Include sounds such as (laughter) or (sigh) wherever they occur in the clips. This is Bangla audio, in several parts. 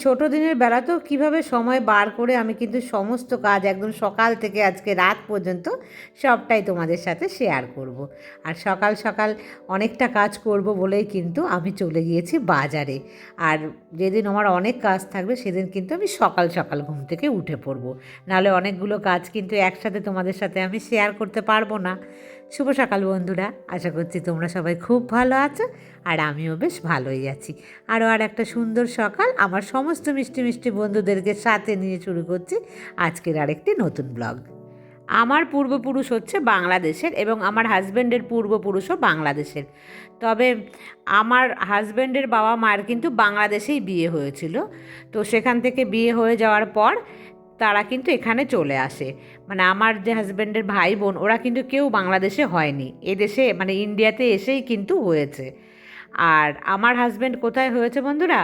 ছোট দিনের বেলাতেও কীভাবে সময় বার করে আমি কিন্তু সমস্ত কাজ একদম সকাল থেকে আজকে রাত পর্যন্ত সবটাই তোমাদের সাথে শেয়ার করব। আর সকাল সকাল অনেকটা কাজ করব বলেই কিন্তু আমি চলে গিয়েছি বাজারে। আর যেদিন আমার অনেক কাজ থাকবে সেদিন কিন্তু আমি সকাল সকাল ঘুম থেকে উঠে পড়ব। নাহলে অনেকগুলো কাজ কিন্তু একসাথে তোমাদের সাথে আমি শেয়ার করতে পারব না। শুভ সকাল বন্ধুরা। আশা করছি তোমরা সবাই খুব ভালো আছো আর আমিও বেশ ভালোই আছি। আরও আর একটা সুন্দর সকাল আমার সমস্ত মিষ্টি মিষ্টি বন্ধুদেরকে সাথে নিয়ে শুরু করছি আজকের আরেকটি নতুন ব্লগ। আমার পূর্বপুরুষ হচ্ছে বাংলাদেশের এবং আমার হাজব্যান্ডের পূর্বপুরুষও বাংলাদেশের। তবে আমার হাজব্যান্ডের বাবা মার কিন্তু বাংলাদেশেই বিয়ে হয়েছিল। তো সেখান থেকে বিয়ে হয়ে যাওয়ার পর তারা কিন্তু এখানে চলে আসে। মানে আমার যে হাজব্যান্ডের ভাই বোন, ওরা কিন্তু কেউ বাংলাদেশে হয়নি। এদেশে মানে ইন্ডিয়াতে এসেই কিন্তু হয়েছে। আর আমার হাজব্যান্ড কোথায় হয়েছে বন্ধুরা?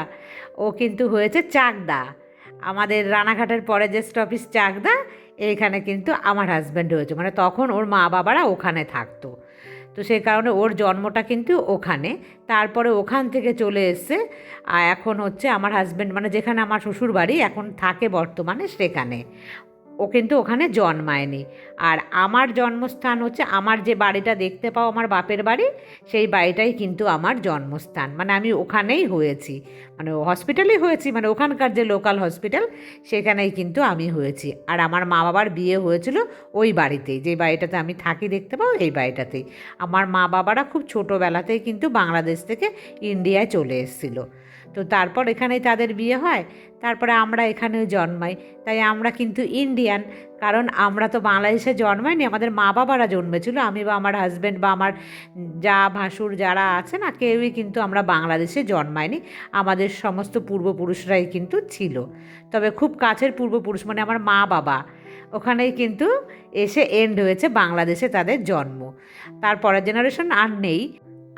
ও কিন্তু হয়েছে চাকদা। আমাদের রানাঘাটের পরে যে স্টপিস চাকদা এইখানে কিন্তু আমার হাজব্যান্ড হয়েছে। মানে তখন ওর মা বাবারা ওখানে থাকতো। তো সেই কারণে ওর জন্মটা কিন্তু ওখানে। তারপরে ওখান থেকে চলে এসছে। আর এখন হচ্ছে আমার হাজব্যান্ড মানে যেখানে আমার শ্বশুর বাড়ি এখন থাকে বর্তমানে সেখানে। ও কিন্তু ওখানে জন্মায়নি। আর আমার জন্মস্থান হচ্ছে, আমার যে বাড়িটা দেখতে পাও আমার বাপের বাড়ি, সেই বাড়িটাই কিন্তু আমার জন্মস্থান। মানে আমি ওখানেই হয়েছি। মানে হসপিটালেই হয়েছি মানে ওখানকার যে লোকাল হসপিটাল সেখানেই কিন্তু আমি হয়েছি। আর আমার মা বাবার বিয়ে হয়েছিল ওই বাড়িতেই, যে বাড়িটাতে আমি থাকি দেখতে পাও এই বাড়িটাতেই। আমার মা বাবারা খুব ছোটোবেলাতেই কিন্তু বাংলাদেশ থেকে ইন্ডিয়ায় চলে এসেছিল। তো তারপর এখানেই তাদের বিয়ে হয়, তারপরে আমরা এখানেও জন্মাই। তাই আমরা কিন্তু ইন্ডিয়ান কারণ আমরা তো বাংলাদেশে জন্মাইনি, আমাদের মা বাবারা জন্মেছিল, আমি বা আমার হাজব্যান্ড বা আমার যা ভাসুর যারা আছে না, কেউই কিন্তু আমরা বাংলাদেশে জন্মাইনি, আমাদের সমস্ত পূর্বপুরুষরাই কিন্তু ছিল। তবে খুব কাছের পূর্বপুরুষ মানে আমার মা বাবা, ওখানেই কিন্তু এসে এন্ড হয়েছে বাংলাদেশে তাদের জন্ম। তারপরের জেনারেশন আর নেই।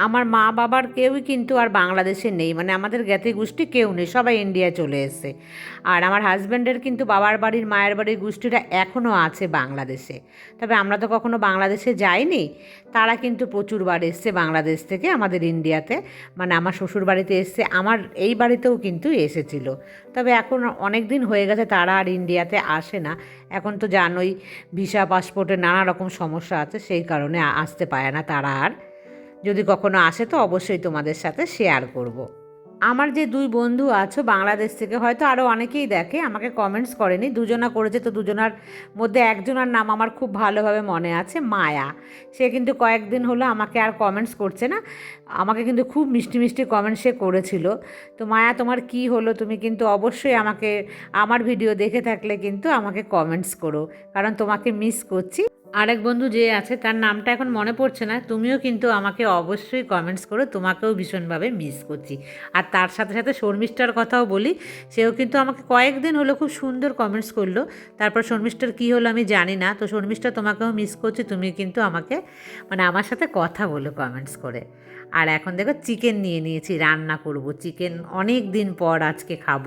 আমার মা বাবার কেউই কিন্তু আর বাংলাদেশে নেই মানে আমাদের জ্ঞাতি গোষ্ঠী কেউ নেই, সবাই ইন্ডিয়া চলে এসছে। আর আমার হাজব্যান্ডের কিন্তু বাবার বাড়ির, মায়ের বাড়ির গোষ্ঠীটা এখনও আছে বাংলাদেশে। তবে আমরা তো কখনো বাংলাদেশে যাইনি, তারা কিন্তু প্রচুরবার এসছে বাংলাদেশ থেকে আমাদের ইন্ডিয়াতে মানে আমার শ্বশুর বাড়িতে এসছে, আমার এই বাড়িতেও কিন্তু এসেছিল। তবে এখন অনেক দিন হয়ে গেছে, তারা আর ইন্ডিয়াতে আসে না। এখন তো জানোই, ভিসা, পাসপোর্টে নানা রকম সমস্যা আছে, সেই কারণে আসতে পারে না তারা আর। যদি কখনো আসে তো অবশ্যই তোমাদের সাথে শেয়ার করব। আমার যে দুই বন্ধু আছো বাংলাদেশ থেকে, হয়তো আরও অনেকেই দেখে, আমাকে কমেন্টস করেনি। দুজনা করেছে তো দুজনার মধ্যে একজনার নাম আমার খুব ভালোভাবে মনে আছে, মায়া। সে কিন্তু কয়েকদিন হলো আমাকে আর কমেন্টস করছে না। আমাকে কিন্তু খুব মিষ্টি মিষ্টি কমেন্টস সে করেছিল। তো মায়া, তোমার কি হলো? তুমি কিন্তু অবশ্যই আমাকে, আমার ভিডিও দেখে থাকলে কিন্তু আমাকে কমেন্টস করো। কারণ তোমাকে মিস করছি। আরেক বন্ধু যে আছে, তার নামটা এখন মনে পড়ছে না। তুমিও কিন্তু আমাকে অবশ্যই কমেন্টস করো, তোমাকেও ভীষণভাবে মিস করছি। আর তার সাথে সাথে শর্মিষ্ঠার কথাও বলি, সেও কিন্তু আমাকে কয়েকদিন হলো খুব সুন্দর কমেন্টস করল। তারপর শর্মিষ্ঠার কী হলো আমি জানি না, তো শর্মিষ্ঠা তোমাকেও মিস করছি তুমি কিন্তু আমাকে মানে আমার সাথে কথা বলো কমেন্টস করে। আর এখন দেখো চিকেন নিয়ে নিয়েছি, রান্না করব। চিকেন অনেক দিন পর আজকে খাব।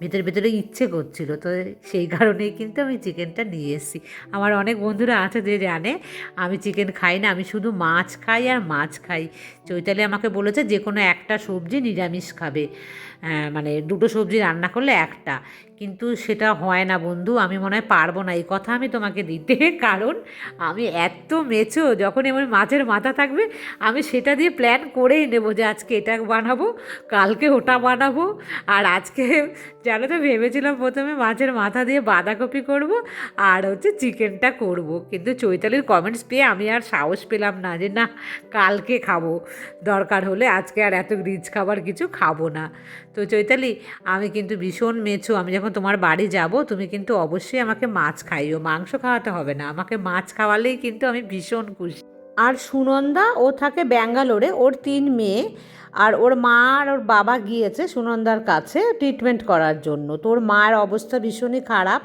ভেতরে ভেতরে ইচ্ছে করছিল, তো সেই কারণেই কিন্তু আমি চিকেনটা নিয়ে এসেছি। আমার অনেক বন্ধুরা আছে যে জানে, আমি চিকেন খাই না, আমি শুধু মাছ খাই আর মাছ খাই। চৈতালি আমাকে বলেছে যে কোনো একটা সবজি নিরামিষ খাবে। মানে দুটো সবজি রান্না করলে একটা। কিন্তু সেটা হয় না বন্ধু, আমি মনে হয় পারব না। এই কথা আমি তোমাকে দিতে, কারণ আমি এত মেছো যখন এমন মাছের মাথা থাকবে, আমি সেটা দিয়ে প্ল্যান করেই নেব যে আজকে এটা বানাবো, কালকে ওটা বানাবো। আর আজকে জানো তো, ভেবেছিলাম প্রথমে মাছের মাথা দিয়ে বাঁধাকপি করব আর হচ্ছে চিকেনটা করব। কিন্তু চৈতালির কমেন্টস পেয়ে আমি আর সাহস পেলাম না যে না, কালকে খাব। দরকার হলে আজকে আর এত রিচ খাবার কিছু খাব না। তো চৈতালি, আমি কিন্তু ভীষণ মেছো। আমি যখন তোমার বাড়ি যাব, তুমি কিন্তু অবশ্যই আমাকে মাছ খাইও। মাংস খাওয়াতে হবে না। আমাকে মাছ খাওয়ালেই কিন্তু আমি ভীষণ খুশি। আর সুনন্দা, ও থাকে ব্যাঙ্গালোরে। ওর তিন মেয়ে আর ওর মা আর ওর বাবা গিয়েছে সুনন্দার কাছে ট্রিটমেন্ট করার জন্য। তো ওর মায়ের অবস্থা ভীষণই খারাপ।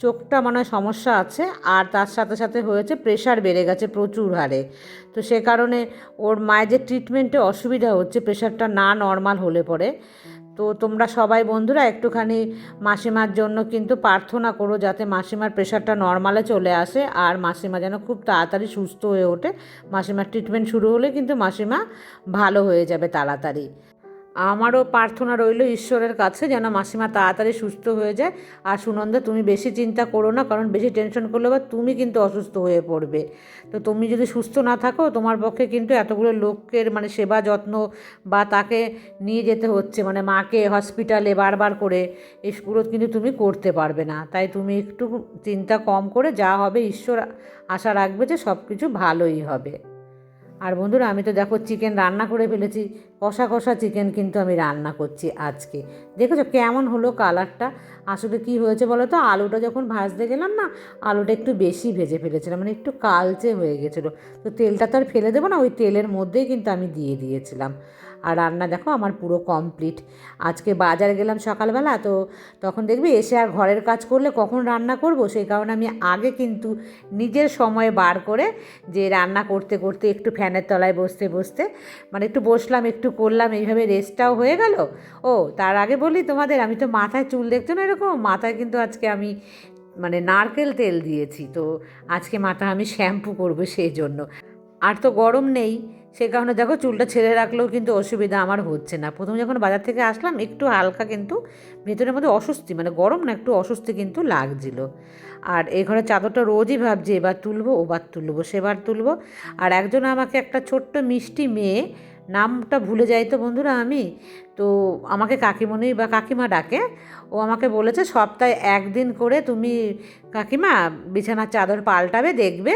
চোখটা মনে সমস্যা আছে আর তার সাথে সাথে হয়েছে প্রেশার বেড়ে গেছে প্রচুর হারে। তো সে কারণে ওর মায়ের যে ট্রিটমেন্টে অসুবিধা হচ্ছে প্রেশারটা না নর্মাল হলে পরে। তো তোমরা সবাই বন্ধুরা একটুখানি মাসিমার জন্য কিন্তু প্রার্থনা করো যাতে মাসিমার প্রেশারটা নর্মালে চলে আসে আর মাসিমা যেন খুব তাড়াতাড়ি সুস্থ হয়ে ওঠে। মাসিমার ট্রিটমেন্ট শুরু হলে কিন্তু মাসিমা ভালো হয়ে যাবে তাড়াতাড়ি। আমারও প্রার্থনা রইল ঈশ্বরের কাছে যেন মাসিমা তাড়াতাড়ি সুস্থ হয়ে যায়। আর সুনন্দা, তুমি বেশি চিন্তা করো না, কারণ বেশি টেনশন করলে বা তুমি কিন্তু অসুস্থ হয়ে পড়বে। তো তুমি যদি সুস্থ না থাকো, তোমার পক্ষে কিন্তু এতগুলো লোকের মানে সেবা যত্ন বা তাকে নিয়ে যেতে হচ্ছে। মানে মাকে হসপিটালে বারবার করে এগুলো কিন্তু তুমি করতে পারবে না। তাই তুমি একটু চিন্তা কম করে যা হবে, ঈশ্বর আশা রাখবে যে সব কিছু ভালোই হবে। আর বন্ধুরা, আমি তো দেখো চিকেন রান্না করে ফেলেছি। কষা কষা চিকেন কিন্তু আমি রান্না করছি আজকে। দেখেছ কেমন হলো কালারটা আসলে কি হয়েছে বলো তো? আলুটা যখন ভাজতে গেলাম না, আলুটা একটু বেশি ভেজে ফেলেছিলাম মানে একটু কালচে হয়ে গেছিল। তো তেলটা তো আর ফেলে দেবো না, ওই তেলের মধ্যেই কিন্তু আমি দিয়ে দিয়েছিলাম। আর রান্না দেখো আমার পুরো কমপ্লিট আজকে বাজার গেলাম সকালবেলা, তো তখন দেখবি এসে আর ঘরের কাজ করলে কখন রান্না করব? সেই কারণে আমি আগে কিন্তু নিজের সময় বার করে যে রান্না করতে করতে একটু ফ্যানের তলায় বসতে বসতে মানে একটু বসলাম, একটু করলাম, এইভাবে রেস্টটাও হয়ে গেল। ও, তার আগে বলি তোমাদের, আমি তো মাথায় চুল দেখছ না এরকম? মাথায় কিন্তু আজকে আমি মানে নারকেল তেল দিয়েছি, তো আজকে মাথা আমি শ্যাম্পু করব সেই জন্য। আর তো গরম নেই। সে কারণে দেখো চুলটা ছেড়ে রাখলেও কিন্তু অসুবিধা আমার হচ্ছে না। প্রথমে যখন বাজার থেকে আসলাম, একটু হালকা কিন্তু ভেতরের মধ্যে অস্বস্তি মানে গরম না, একটু অস্বস্তি কিন্তু লাগছিল। আর এই ঘরের চাদরটা রোজই ভাবছি এবার তুলবো, ওবার তুলবো, সেবার তুলবো। আর একজন আমাকে একটা ছোট্ট মিষ্টি মেয়ে, নামটা ভুলে যাই তো বন্ধুরা আমি তো আমাকে কাকিমণি বা কাকিমা ডাকে। ও আমাকে বলেছে, সপ্তাহে একদিন করে তুমি কাকিমা বিছানার চাদর পাল্টাবে, দেখবে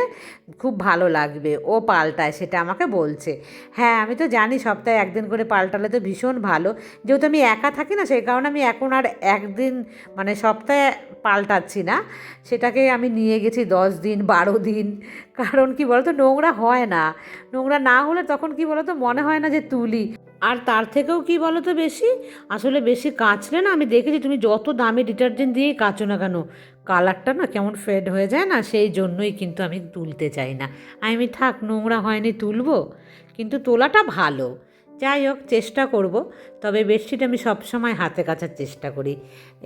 খুব ভালো লাগবে। ও পাল্টায়, সেটা আমাকে বলছে। হ্যাঁ আমি তো জানি সপ্তাহে একদিন করে পাল্টালে তো ভীষণ ভালো। যেহেতু আমি একা থাকি না, সেই কারণে আমি এখন আর একদিন মানে সপ্তাহে পাল্টাচ্ছি না। সেটাকে আমি নিয়ে গেছি দশ দিন, বারো দিন। কারণ কি বলতো, নোংরা হয় না। নোংরা না হলে তখন কি বলতো, মনে হয় না যে তুলি। আর তার থেকেও কি বলো তো বেশি? আসলে বেশি কাঁচলে না, আমি দেখেছি তুমি যত দামি ডিটারজেন্ট দিয়েই কাঁচো না কেন, কালারটা না কেমন ফেড হয়ে যায় না, সেই জন্যই কিন্তু আমি তুলতে চাই না। আমি থাক, নোংরা হয়নি, তুলবো। কিন্তু তোলাটা ভালো। যাই হোক, চেষ্টা করব, তবে বেডশিট আমি সবসময় হাতে কাচার চেষ্টা করি।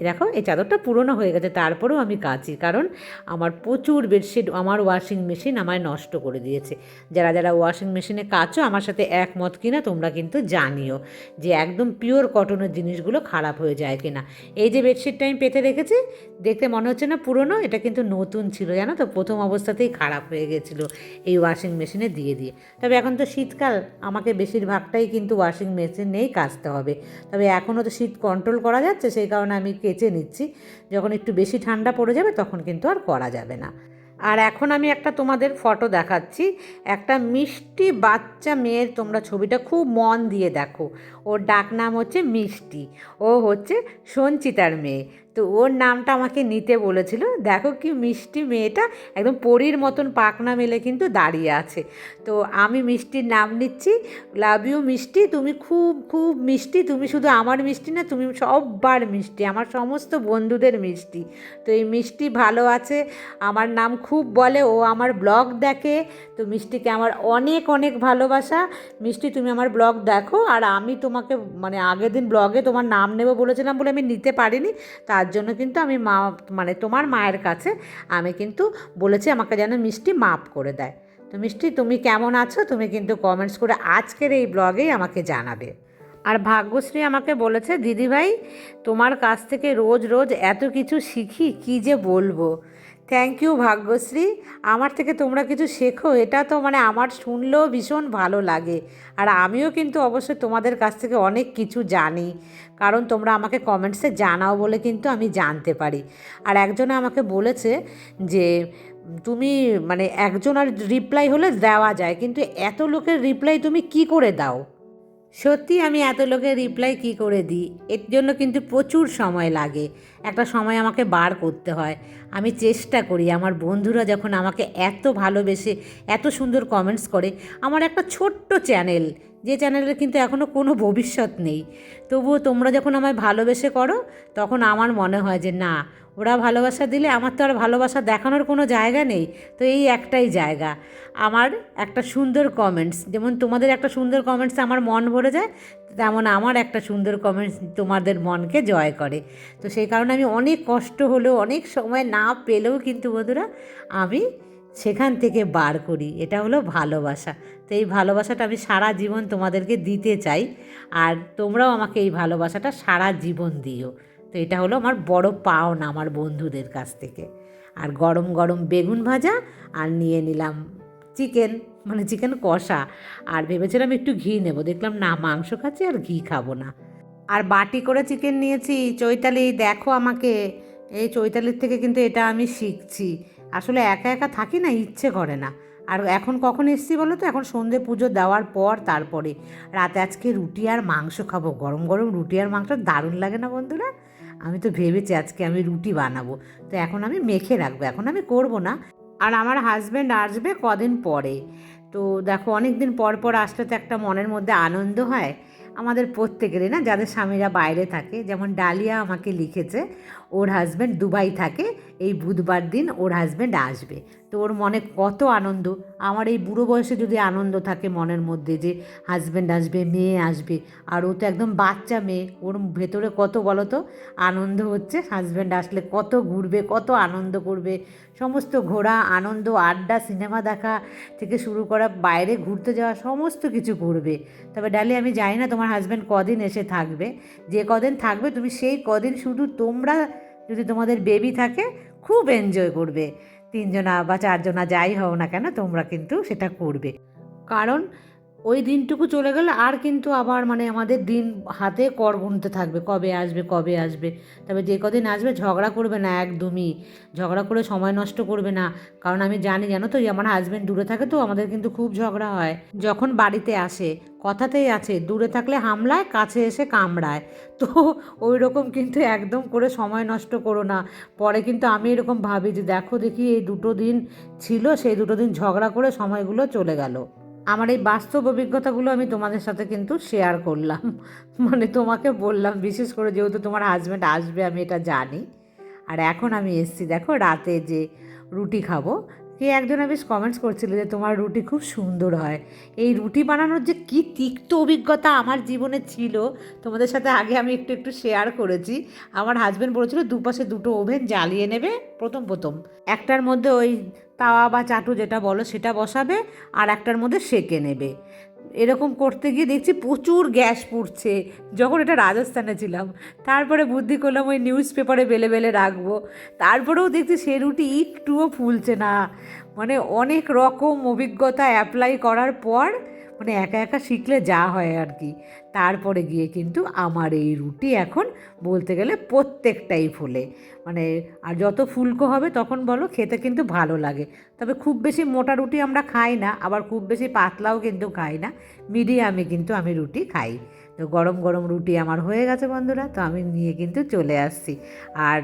দেখো, এই চাদরটা পুরনো হয়ে গেছে, তারপরেও আমি কাচি কারণ আমার প্রচুর বেডশিট, আমার ওয়াশিং মেশিন আমায় নষ্ট করে দিয়েছে। যারা যারা ওয়াশিং মেশিনে কাচো আমার সাথে একমত কিনা তোমরা কিন্তু জানিও যে একদম পিওর কটনের জিনিসগুলো খারাপ হয়ে যায় কিনা। এই যে বেডশিটটা আমি পেতে রেখেছি দেখতে মনে হচ্ছে না পুরনো, এটা কিন্তু নতুন ছিল, জানো তো? প্রথম অবস্থাতেই খারাপ হয়ে গেছিল এই ওয়াশিং মেশিনে দিয়ে দিয়ে। তবে এখন তো শীতকাল, আমাকে বেশিরভাগটাই কিন্তু ওয়াশিং মেশিনেই কাচতে হবে। তবে এখনও তো শীত কন্ট্রোল করা যাচ্ছে, সেই কারণে আমি কেচে নিচ্ছি। যখন একটু বেশি ঠান্ডা পড়ে যাবে তখন কিন্তু আর করা যাবে না। আর এখন আমি একটা তোমাদের ফটো দেখাচ্ছি। একটা মিষ্টি বাচ্চা মেয়ের তোমরা ছবিটা খুব মন দিয়ে দেখো। ওর ডাক নাম হচ্ছে মিষ্টি। ও হচ্ছে সঞ্চিতার মেয়ে। তো ওর নামটা আমাকে নিতে বলেছিল। দেখো কি মিষ্টি মেয়েটা, একদম পরীর মতন পাকনা মেলে কিন্তু দাঁড়িয়ে আছে। তো আমি মিষ্টির নাম নিচ্ছি লাভ ইউ মিষ্টি, তুমি খুব খুব মিষ্টি, তুমি শুধু আমার মিষ্টি না, তুমি সববার মিষ্টি, আমার সমস্ত বন্ধুদের মিষ্টি। তো এই মিষ্টি ভালো আছে, আমার নাম খুব বলে, ও আমার ব্লগ দেখে, তো মিষ্টিকে আমার অনেক অনেক ভালোবাসা। মিষ্টি, তুমি আমার ব্লগ দেখো, আর আমি তোমাকে মানে আগের দিন ব্লগে তোমার নাম নেব বলেছিলাম বলে আমি নিতে পারিনি তার জন্য কিন্তু আমি মা মানে তোমার মায়ের কাছে আমি কিন্তু বলেছি আমাকে যেন মিষ্টি মাপ করে দেয়। তো মিষ্টি, তুমি কেমন আছো? তুমি কিন্তু কমেন্টস করে আজকের এই ব্লগেই আমাকে জানাবে। আর ভাগ্যশ্রী আমাকে বলেছে, দিদিভাই, তোমার কাছ থেকে রোজ রোজ এত কিছু শিখি, কি যে বলব? Thank you Bhagyashree. আমার থেকে তোমরা কিছু শেখো, এটা তো মানে আমার শুনলেও ভীষণ ভালো লাগে। আর আমিও কিন্তু অবশ্যই তোমাদের কাছ থেকে অনেক কিছু জানি। কারণ তোমরা আমাকে কমেন্টসে জানাও বলে কিন্তু আমি জানতে পারি। আর একজনে আমাকে বলেছে যে, তুমি মানে একজন আর রিপ্লাই হলে দেওয়া যায়, কিন্তু এত লোকের রিপ্লাই তুমি কি করে দাও? সত্যি আমি এত লোকের রিপ্লাই কি করে দিই? এর জন্য কিন্তু প্রচুর সময় লাগে। একটা সময় আমাকে বার করতে হয়। আমি চেষ্টা করি, আমার বন্ধুরা যখন আমাকে এত ভালোবেসে, এত সুন্দর কমেন্টস করে, আমার একটা ছোট্ট চ্যানেল যে চ্যানেলের কিন্তু এখনও কোনো ভবিষ্যৎ নেই। তবুও তোমরা যখন আমায় ভালোবেসে করো, তখন আমার মনে হয় যে না, ওরা ভালোবাসা দিলে আমার তো আর ভালোবাসা দেখানোর কোনো জায়গা নেই। তো এই একটাই জায়গা। আমার একটা সুন্দর কমেন্টস যেমন তোমাদের একটা সুন্দর কমেন্টস আমার মন ভরে যায়, তেমন আমার একটা সুন্দর কমেন্টস তোমাদের মনকে জয় করে। তো সেই কারণে আমি অনেক কষ্ট হলেও, অনেক সময় না পেলেও কিন্তু বন্ধুরা, আমি সেখান থেকে বার করি। এটা হলো ভালোবাসা। তো এই ভালোবাসাটা আমি সারা জীবন তোমাদেরকে দিতে চাই। আর তোমরাও আমাকে এই ভালোবাসাটা সারা জীবন দিও। তো এটা হলো আমার বড় পাওনা আমার বন্ধুদের কাছ থেকে। আর গরম গরম বেগুন ভাজা আর নিয়ে নিলাম চিকেন মানে চিকেন কষা। আর ভেবেছিলাম একটু ঘি নেব। দেখলাম না, মাংস খাচ্ছি আর ঘি খাব না। আর বাটি করে চিকেন নিয়েছি। চৈতালি, দেখো আমাকে। এই চৈতালির থেকে কিন্তু এটা আমি শিখছি। আসলে একা একা থাকি না, ইচ্ছে করে না। আর এখন কখন এসছি বলো তো? এখন সন্ধে পুজো দেওয়ার পর তারপরে। রাতে আজকে রুটি আর মাংস খাব। গরম গরম রুটি আর মাংস দারুণ লাগে না বন্ধুরা? আমি তো ভেবেছি আজকে আমি রুটি বানাবো। তো এখন আমি মেখে রাখব। এখন আমি করব না। আর আমার হাজব্যান্ড আসবে কদিন পরে। তো দেখো অনেক দিন পর পর আসলে তো একটা মনের মধ্যে আনন্দ হয়। আমাদের প্রত্যেকেরই না? যাদের স্বামীরা বাইরে থাকে। যেমন ডালিয়া আমাকে লিখেছে, ওর হাজব্যান্ড দুবাই থাকে। এই বুধবার দিন ওর হাজব্যান্ড আসবে। তো ওর মনে কত আনন্দ। আমার এই বুড়ো বয়সে যদি আনন্দ থাকে মনের মধ্যে যে হাজব্যান্ড আসবে, মেয়ে আসবে, আর ও তো একদম বাচ্চা মেয়ে, ওর ভেতরে কত বলো তো আনন্দ হচ্ছে হাজব্যান্ড আসলে কত ঘুরবে, কত আনন্দ করবে। সমস্ত ঘোরা, আনন্দ, আড্ডা, সিনেমা দেখা থেকে শুরু করা, বাইরে ঘুরতে যাওয়া, সমস্ত কিছু করবে। তবে ডালি, আমি জানি না তোমার হাজব্যান্ড কদিন এসে থাকবে। যে কদিন থাকবে, তুমি সেই কদিন শুধু তোমরা যদি তোমাদের বেবি থাকে, খুব এনজয় করবে। তিনজনা বা চারজনা যাই হও না কেন, তোমরা কিন্তু সেটা করবে। কারণ ওই দিনটুকু চলে গেলে আর কিন্তু আবার মানে আমাদের দিন হাতে কর গুনতে থাকবে, কবে আসবে কবে আসবে। তবে যে কদিন আসবে ঝগড়া করবে না একদমই। ঝগড়া করে সময় নষ্ট করবে না। কারণ আমি জানি, জানো তো আমার হাজব্যান্ড দূরে থাকে তো আমাদের কিন্তু খুব ঝগড়া হয়। যখন বাড়িতে আসে, কথাতেই আছে, দূরে থাকলে হামলায়, কাছে এসে কামড়ায়। তো ওই রকম কিন্তু একদম করে সময় নষ্ট করো না। পরে কিন্তু আমি এরকম ভাবি যে, দেখো দেখি, এই দুটো দিন ছিল, সেই দুটো দিন ঝগড়া করে সময়গুলো চলে গেল। আমার এই বাস্তব অভিজ্ঞতাগুলো আমি তোমাদের সাথে কিন্তু শেয়ার করলাম। মানে তোমাকে বললাম, বিশেষ করে যেহেতু তোমার হাজব্যান্ড আসবে, আমি এটা জানি। আর এখন আমি এসছি, দেখো রাতে যে রুটি খাব, কে একজন বেশ কমেন্টস করছিল যে তোমার রুটি খুব সুন্দর হয়। এই রুটি বানানোর যে কী তিক্ত অভিজ্ঞতা আমার জীবনে ছিল, তোমাদের সাথে আগে আমি একটু একটু শেয়ার করেছি। আমার হাজব্যান্ড বলেছিল, দুপাশে দুটো ওভেন জ্বালিয়ে নেবে, প্রথম প্রথম। একটার মধ্যে ওই তাওয়া বা চাটু যেটা বলো সেটা বসাবে আর একটার মধ্যে সেকে নেবে। এরকম করতে গিয়ে দেখছি প্রচুর গ্যাস পুড়ছে। যখন এটা রাজস্থানে ছিলাম, তারপরে বুদ্ধি করলাম ওই নিউজ পেপারে বেলে বেলে রাখব। তারপরেও দেখছি সে রুটি একটুও ফুলছে না। মানে অনেক রকম অভিজ্ঞতা অ্যাপ্লাই করার পর মানে একা একা শিখলে যা হয় আর কি। তারপরে গিয়ে কিন্তু আমার এই রুটি এখন বলতে গেলে প্রত্যেকটাই ফুলে। মানে আর যত ফুলকো হবে তখন বলো খেতে কিন্তু ভালো লাগে। তবে খুব বেশি মোটা রুটি আমরা খাই না, আবার খুব বেশি পাতলাও কিন্তু খাই না। মিডিয়ামে কিন্তু আমি রুটি খাই। তো গরম গরম রুটি আমার হয়ে গেছে বন্ধুরা, তো আমি নিয়ে কিন্তু চলে আসছি। আর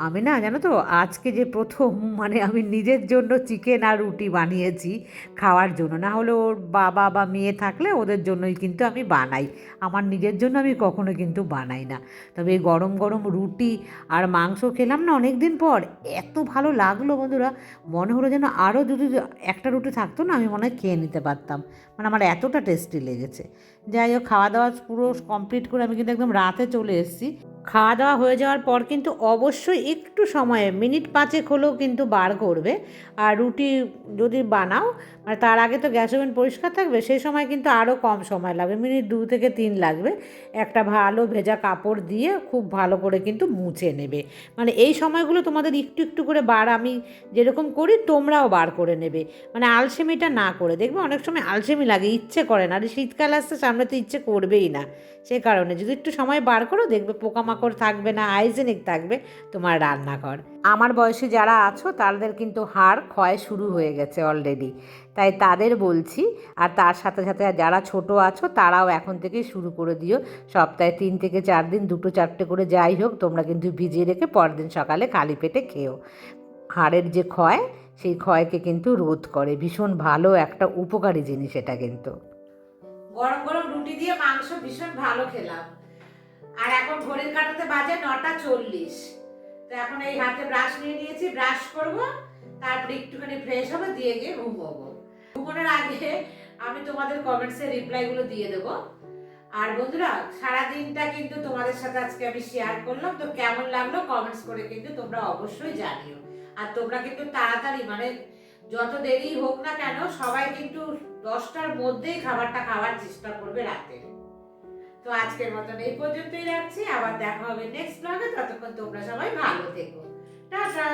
আমি না, জানো তো, আজকে যে প্রথম (laughs) মানে আমি নিজের জন্য চিকেন আর রুটি বানিয়েছি খাওয়ার জন্য। না হলে ওর বাবা বা মেয়ে থাকলে ওদের জন্যই কিন্তু আমি বানাই। আমার নিজের জন্য আমি কখনো কিন্তু বানাই না। তবে এই গরম গরম রুটি আর মাংস খেলাম না অনেক দিন পর, এত ভালো লাগল বন্ধুরা। মনে হলো যেন আরও যদি একটা রুটি থাকতো না, আমি মনে হয় খেয়ে নিতে পারতাম। মানে আমার এতটা টেস্টি লেগেছে। যাই হোক খাওয়া দাওয়া পুরো কমপ্লিট করে আমি কিন্তু একদম রাতে চলে এসেছি। খাওয়া দাওয়া হয়ে যাওয়ার পর কিন্তু অবশ্যই একটু সময়ে, মিনিট পাঁচেক হলেও কিন্তু বার করবে। আর রুটি যদি বানাও মানে তার আগে তো গ্যাস ওভেন পরিষ্কার থাকবে, সেই সময় কিন্তু আরও কম সময় লাগবে, মিনিট দু থেকে তিন লাগবে। একটা ভালো ভেজা কাপড় দিয়ে খুব ভালো করে কিন্তু মুছে নেবে। মানে এই সময়গুলো তোমাদের একটু একটু করে বার আমি যেরকম করি, তোমরাও বার করে নেবে। মানে আলসেমিটা না করে, দেখবে অনেক সময় আলসেমি লাগে, ইচ্ছে করে না। আর শীতকাল আসতে সামনে তো ইচ্ছে করবেই না। সে কারণে যদি একটু সময় বার করো, দেখবে পোকামাকড় থাকবে না, হাইজেনিক থাকবে তোমার রান্নাঘর। আমার বয়সে যারা আছো, তাদের কিন্তু হাড় ক্ষয় শুরু হয়ে গেছে অলরেডি তাই তাদের বলছি, আর তার সাথে সাথে যারা ছোট আছো, তারাও এখন থেকেই শুরু করে দিও। সপ্তাহে তিন থেকে চার দিন, দুটো চারটে করে যাই হোক, তোমরা কিন্তু ভিজিয়ে রেখে পরদিন সকালে খালি পেটে খেও। হাড়ের যে ক্ষয়, সেই ক্ষয়কে কিন্তু রোধ করে। ভীষণ ভালো একটা উপকারী জিনিস এটা কিন্তু। গরম গরম রুটি দিয়ে মাংস ভীষণ ভালো খেলাম। আর এখন ঘড়ির কাটাতে বাজে নটা চল্লিশ। তো এখন এই হাতে ব্রাশ নিয়ে নিয়েছি ব্রাশ করব, তারপরে একটুখানি ফ্রেশ হবে, দিয়ে গিয়ে ঘুমোবো ঘুমানোর আগে আমি তোমাদের কমেন্টসের রিপ্লাইগুলো দিয়ে দেবো। আর বন্ধুরা সারা দিনটা কিন্তু তোমাদের সাথে আজকে আমি শেয়ার করলাম, তো কেমন লাগল কমেন্টস করে কিন্তু তোমরা অবশ্যই জানিও। আর তোমরা কিন্তু তাড়াতাড়ি মানে যত দেরি হোক না কেন, সবাই কিন্তু দশটার মধ্যেই খাবারটা খাওয়ার চেষ্টা করবে রাতে। তো আজকের মতন এই পর্যন্তই রাখছি। আবার দেখা হবে নেক্সট ব্লগে ততক্ষণ তোমরা সবাই ভালো থেকো। টাটা!